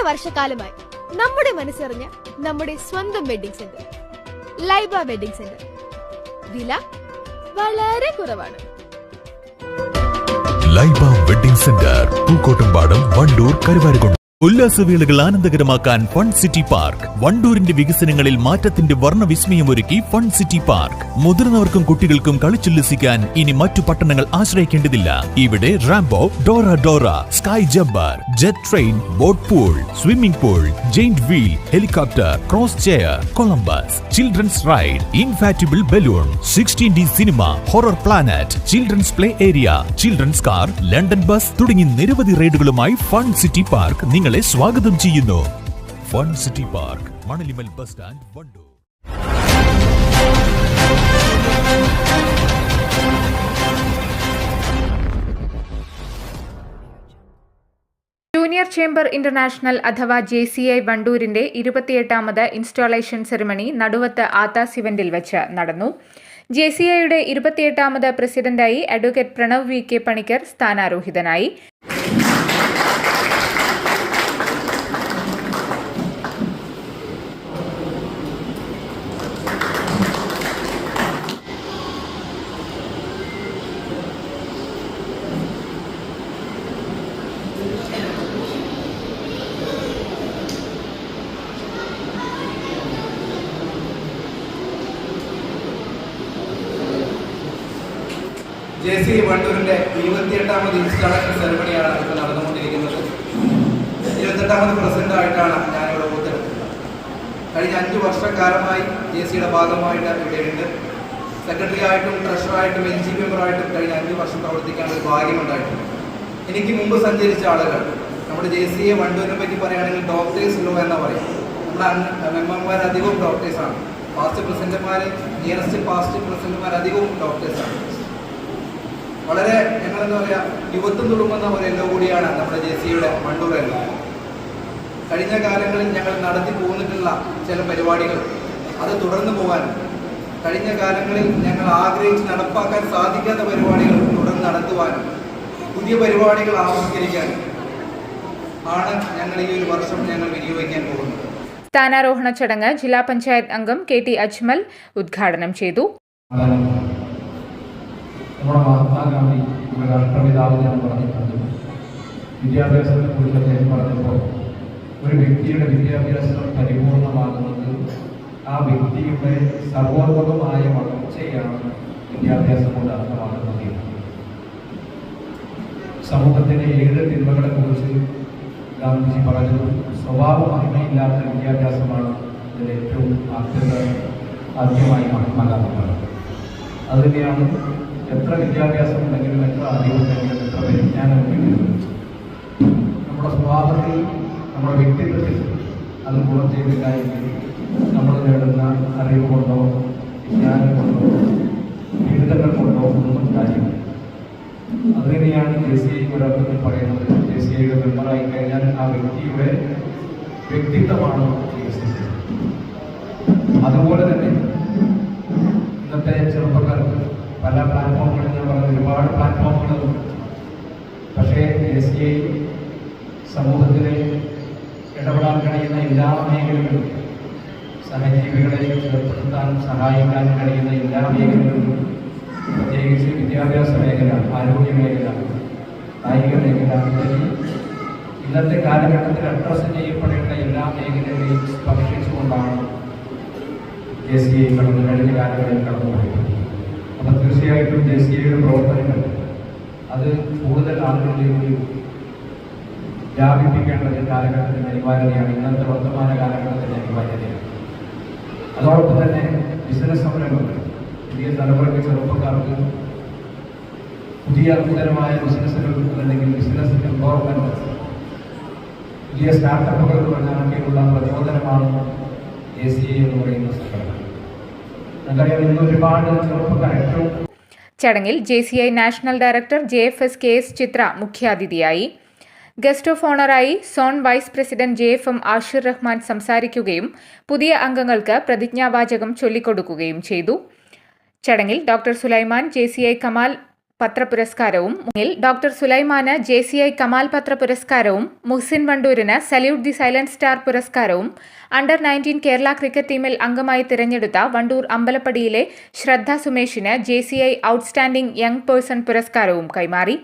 എട്ട് വർഷക്കാലമായി നമ്മുടെ മനസ്സറിഞ്ഞ നമ്മുടെ സ്വന്തം wedding centre Laiba wedding centre. വില വളരെ കുറവാണ്. Laiba wedding centre Pookkottumpadam Vandoor Karuvarakundu. ഉല്ലാസവേളകൾ ആനന്ദകരമാക്കാൻ ഫൺ സിറ്റി പാർക്ക്. വണ്ടൂരിന്റെ വികസനങ്ങളിൽ മാറ്റത്തിന്റെ വർണവിസ്മയം ഒരുക്കി ഫൺ സിറ്റി പാർക്ക്. മുതിർന്നവർക്കും കുട്ടികൾക്കും കളിച്ചുല്ലസിക്കാൻ ഇനി മറ്റു പട്ടണങ്ങൾ ആശ്രയിക്കേണ്ടതില്ല. ഇവിടെ Rambo Dora Dora sky jabber jet train boat pool swimming pool giant wheel helicopter cross chair Columbus children's ride inflatable balloon sixteen D cinema horror planet children's play area children's car London bus തുടങ്ങി നിരവധി റൈഡുകളുമായി fun city park നിങ്ങളെ സ്വാഗതം ചെയ്യുന്നു. Fun city park Manalimal bus stand Wandoor junior chamber international അഥവാ J C I വണ്ടൂരിന്റെ ഇരുപത്തിയെട്ടാമത് installation ceremony Naduvath ആത്താ സിവന്റിൽ വെച്ച് നടന്നു. ജെ സി ഐയുടെ ഇരുപത്തിയെട്ടാമത് പ്രസിഡന്റായി advocate Pranav V K Panicker സ്ഥാനാരോഹിതനായി. J C വണ്ടൂരിന്റെ ഇരുപത്തിയെട്ടാമത് ഇൻസ്റ്റാളേഷൻ സെറമണിയാണ് ഇപ്പോൾ നടന്നുകൊണ്ടിരിക്കുന്നത്. ഇരുപത്തെട്ടാമത് ആയിട്ടാണ് ഞാനിവിടെ ഓർത്തെടുക്കുന്നത് കഴിഞ്ഞ അഞ്ച് വർഷക്കാലമായി ജെ സിയുടെ ഭാഗമായിട്ട് ഇവിടെയുണ്ട് സെക്രട്ടറി ആയിട്ടും ട്രഷറായിട്ടും എൻ ജി മെമ്പറായിട്ടും കഴിഞ്ഞ അഞ്ച് വർഷം പ്രവർത്തിക്കാൻ ഒരു ഭാഗ്യമുണ്ടായിട്ടുണ്ട് എനിക്ക് മുമ്പ് സഞ്ചരിച്ച ആളുകൾ നമ്മുടെ ജെ സിയെ വണ്ടൂരിനെ പറ്റി പറയുകയാണെങ്കിൽ ഡോക്ടേഴ്സ് ലോ എന്ന് പറയും. നമ്മുടെ മെമ്പർമാർ അധികവും ഡോക്ടേഴ്സാണ് പാസ്റ്റ് പ്രസിഡന്റുമാർ നിയറസ്റ്റ് പാസ്റ്റ് പ്രസിഡന്റുമാർ അധികവും ഡോക്ടേഴ്സാണ് വളരെ ഞങ്ങൾ എന്താ പറയാ യുവത്വം തുടങ്ങുന്ന ഒരു എല്ലോ കൂടിയാണ് നമ്മുടെ ജെ സിയുടെ മണ്ടൂർ എല്ലോ കഴിഞ്ഞ കാലങ്ങളിൽ ഞങ്ങൾ നടത്തി പോന്നിട്ടുള്ള ചില പരിപാടികൾ അത് തുടർന്നു പോകാൻ. കഴിഞ്ഞ കാലങ്ങളിൽ ഞങ്ങൾ ആഗ്രഹിച്ച് നടപ്പാക്കാൻ സാധിക്കാത്ത പരിപാടികൾ തുടർന്ന് നടത്തുവാനും പുതിയ പരിപാടികൾ ആവിഷ്കരിക്കാനും ആണ് ഞങ്ങൾ ഈ ഒരു വർഷം ഞങ്ങൾ വിനിയോഗിക്കാൻ പോകുന്നത്. സ്ഥാനാരോഹണ ചടങ്ങ് ജില്ലാ പഞ്ചായത്ത് അംഗം കെ ടി അജ്മൽ ഉദ്ഘാടനം ചെയ്തു. നമ്മുടെ മഹാത്മാഗാന്ധി നമ്മുടെ രാഷ്ട്രപിതാവ് ഞാൻ പറഞ്ഞിട്ടുണ്ട്. വിദ്യാഭ്യാസത്തെ കുറിച്ച് അദ്ദേഹം പറഞ്ഞപ്പോൾ ഒരു വ്യക്തിയുടെ വിദ്യാഭ്യാസം പരിപൂർണമാകുന്നത് ആ വ്യക്തിയുടെ സർവോത്മകമായ വളർച്ചയാണ് വിദ്യാഭ്യാസം കൊണ്ട് അർത്ഥമാക്കുന്നത്. സമൂഹത്തിന്റെ ഏഴ് തിന്മകളെ കുറിച്ച് ഗാന്ധിജി പറഞ്ഞത് സ്വഭാവ മഹിമയില്ലാത്ത വിദ്യാഭ്യാസമാണ് ഇതിൽ ഏറ്റവും ആദ്യത ആദ്യമായി മഹാത്മാഗാന്ധി പറഞ്ഞത്. അത് തന്നെയാണ് എത്ര വിദ്യാഭ്യാസം ഉണ്ടെങ്കിലും എത്ര അറിവുണ്ടെങ്കിലും എത്ര വിജ്ഞാനം ഉണ്ടെങ്കിലും നമ്മുടെ സ്വഭാവത്തിൽ നമ്മുടെ വ്യക്തിത്വത്തിൽ അത് ഗുണം ചെയ്തില്ല എങ്കിൽ നമ്മൾ നേടുന്ന അറിവ് കൊണ്ടോ വിജ്ഞാനം കൊണ്ടോ ബിരുദങ്ങൾ കൊണ്ടോ ഒന്നും കാര്യമില്ല. അത് ജെ സി ഐ ഒരർത്ഥത്തിൽ പറയുന്നത്. ജെ സി ഐയുടെ മെമ്പറായി കഴിഞ്ഞാൽ ആ വ്യക്തിയുടെ വ്യക്തിത്വമാണ് ചികിത്സിച്ചത് അതുപോലെ തന്നെ ഇന്നത്തെ ചെറുപ്പക്കാർക്ക് പല പ്ലാറ്റ്ഫോമുകളിൽ ഞാൻ പറഞ്ഞ ഒരുപാട് പ്ലാറ്റ്ഫോമുകളുണ്ട് പക്ഷേ എസ് ഐ സമൂഹത്തിലെ ഇടപെടാൻ കഴിയുന്ന എല്ലാ മേഖലകളിലും സഹജീവികളെ ഏർപ്പെടുത്താൻ സഹായിക്കാൻ കഴിയുന്ന എല്ലാ മേഖലകളിലും പ്രത്യേകിച്ച് വിദ്യാഭ്യാസ മേഖല ആരോഗ്യ മേഖല കായിക മേഖല തുടങ്ങി ഇന്നത്തെ കാലഘട്ടത്തിൽ അഡ്രസ് ചെയ്യപ്പെടേണ്ട എല്ലാ മേഖലകളെയും സ്പർശിച്ചുകൊണ്ടാണ് എസ് ബി ഐ കടന്നു കഴിഞ്ഞ കാലങ്ങളിൽ കടന്നുപോയത് അപ്പം തീർച്ചയായിട്ടും ജെ സി ഐയുടെ പ്രവർത്തനങ്ങൾ. അത് കൂടുതൽ ആളുകളിലേക്ക് വ്യാപിപ്പിക്കേണ്ടത് കാലഘട്ടത്തിന്റെ അനിവാര്യതയാണ്. ഇന്നത്തെ വർത്തമാന കാലഘട്ടത്തിന്റെ അനിവാര്യതയാണ്. അതോടൊപ്പം തന്നെ ബിസിനസ് സംരംഭങ്ങൾ പുതിയ തലമുറയ്ക്ക് ചെറുപ്പക്കാർക്ക് പുതിയ നൂതനമായ ബിസിനസ്സുകൾ അല്ലെങ്കിൽ ബിസിനസ് എംപവർമെന്റ് പുതിയ സ്റ്റാർട്ടപ്പുകൾ തുടങ്ങാനൊക്കെയുള്ള പ്രചോദനമാണ് എ സി ഐ എന്ന് പറയുന്ന സംഘടന. ചടങ്ങിൽ J C I national director J F S K S Chitra മുഖ്യാതിഥിയായി. Guest of ഓണറായി zone vice president J F M Ashir Rahman സംസാരിക്കുകയും പുതിയ അംഗങ്ങൾക്ക് പ്രതിജ്ഞാവാചകം ചൊല്ലിക്കൊടുക്കുകയും ചെയ്തു. ചടങ്ങിൽ doctor Sulaiman J C I Kamal Patra പുരസ്കാരവും മുന്നിൽ doctor Sulaiman J C I Kamal Patra പുരസ്കാരവും മുഹ്സിൻ വണ്ടൂരിന് സല്യൂട്ട് ദി സൈലന്റ് സ്റ്റാർ പുരസ്കാരവും അണ്ടർ നയന്റീൻ കേരള ക്രിക്കറ്റ് ടീമിൽ അംഗമായി തിരഞ്ഞെടുത്ത വണ്ടൂർ അമ്പലപ്പടിയിലെ Shraddha സുമേഷിന് J C I outstanding young person പുരസ്കാരവും കൈമാറി.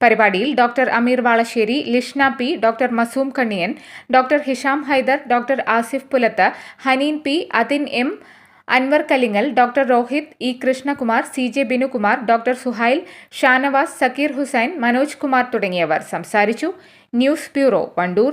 പരിപാടിയിൽ doctor Ameer Valassery Lishna P doctor Masoom Kanniyan doctor Hisham Haider doctor Asif Pulath Haneen P Athin M Anwar Kalingal doctor Rohith E Krishnakumar C J Binukumar doctor Suhail Shanavas Sakir Hussain Manoj Kumar തുടങ്ങിയവർ സംസാരിച്ചു. News bureau Vandoor.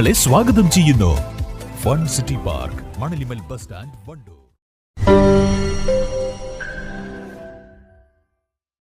നിങ്ങളെ സ്വാഗതം ചെയ്യുന്നു. Fun city park Manalimal bus stand Wandoor.